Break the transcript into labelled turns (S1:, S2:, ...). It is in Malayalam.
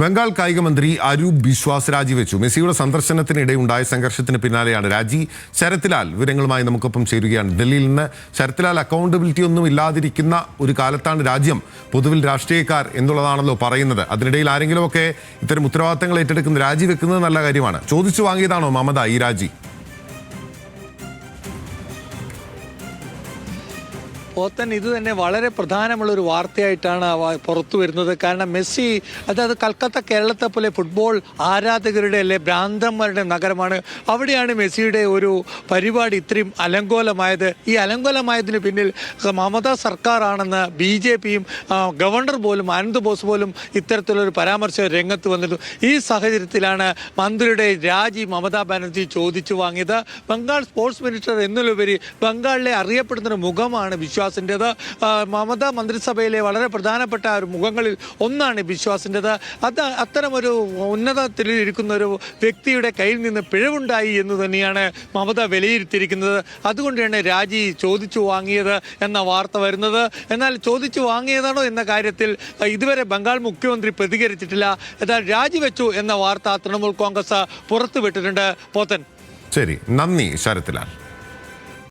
S1: ബംഗാൾ കായിക മന്ത്രി അരൂപ് ബിശ്വാസ് രാജിവെച്ചു. മെസ്സിയുടെ സന്ദർശനത്തിനിടെ ഉണ്ടായ സംഘർഷത്തിന് പിന്നാലെയാണ് രാജി. ശരത്ലാൽ വിവരങ്ങളുമായി നമുക്കൊപ്പം ചേരുകയാണ്. ഡൽഹിയിൽ നിന്ന് ശരത്ലാൽ അക്കൗണ്ടബിലിറ്റി ഒന്നും ഇല്ലാതിരിക്കുന്ന ഒരു കാലത്താണ് രാജ്യം. പൊതുവിൽ രാഷ്ട്രീയക്കാർ എന്നുള്ളതാണല്ലോ പറയുന്നത്. അതിനിടയിൽ ആരെങ്കിലുമൊക്കെ ഇത്തരം ഉത്തരവാദിത്തങ്ങൾ ഏറ്റെടുക്കുന്ന രാജിവെക്കുന്നത് നല്ല കാര്യമാണ്. ചോദിച്ചു വാങ്ങിയതാണോ മമത ഈ രാജി?
S2: പോത്തൻ ഇത് തന്നെ വളരെ പ്രധാനമുള്ള ഒരു വാർത്തയായിട്ടാണ് പുറത്തു വരുന്നത്. കാരണം മെസ്സി അതായത് കൽക്കത്ത കേരളത്തെ പോലെ ഫുട്ബോൾ ആരാധകരുടെ അല്ലെ ഭ്രാന്തന്മാരുടെ നഗരമാണ്. അവിടെയാണ് മെസ്സിയുടെ ഒരു പരിപാടി ഇത്രയും അലങ്കോലമായത്. ഈ അലങ്കോലമായതിന് പിന്നിൽ മമതാ സർക്കാരാണെന്ന് ബി ജെ പിയും ഗവർണർ പോലും ആനന്ദ് ബോസ് പോലും ഇത്തരത്തിലൊരു പരാമർശം രംഗത്ത് വന്നിരുന്നു ഈ സാഹചര്യത്തിലാണ് മന്ത്രിയുടെ രാജി മമതാ ബാനർജി ചോദിച്ചു വാങ്ങിയത്. ബംഗാൾ സ്പോർട്സ് മിനിസ്റ്റർ എന്നുള്ളവരി ബംഗാളിലെ അറിയപ്പെടുന്ന മുഖമാണ് വിശ്വാസിന്റെത്. മമത മന്ത്രിസഭയിലെ വളരെ പ്രധാനപ്പെട്ട ഒരു മുഖങ്ങളിൽ ഒന്നാണ് ബിശ്വാസിന്റെത് അത് അത്തരമൊരു ഉന്നതത്തിൽ ഇരിക്കുന്ന ഒരു വ്യക്തിയുടെ കയ്യിൽ നിന്ന് പിഴവുണ്ടായി എന്ന് തന്നെയാണ് മമത വിലയിരുത്തിയിരിക്കുന്നത്. അതുകൊണ്ടാണ് രാജി ചോദിച്ചു വാങ്ങിയത് എന്ന വാർത്ത വരുന്നത്. എന്നാൽ ചോദിച്ചു വാങ്ങിയതാണോ എന്ന കാര്യത്തിൽ ഇതുവരെ ബംഗാൾ മുഖ്യമന്ത്രി പ്രതികരിച്ചിട്ടില്ല. എന്നാൽ രാജിവെച്ചു എന്ന വാർത്ത തൃണമൂൽ കോൺഗ്രസ് പുറത്തുവിട്ടിട്ടുണ്ട്. പോത്തൻ.
S1: ശരി നന്ദി ശരത്ലാൽ.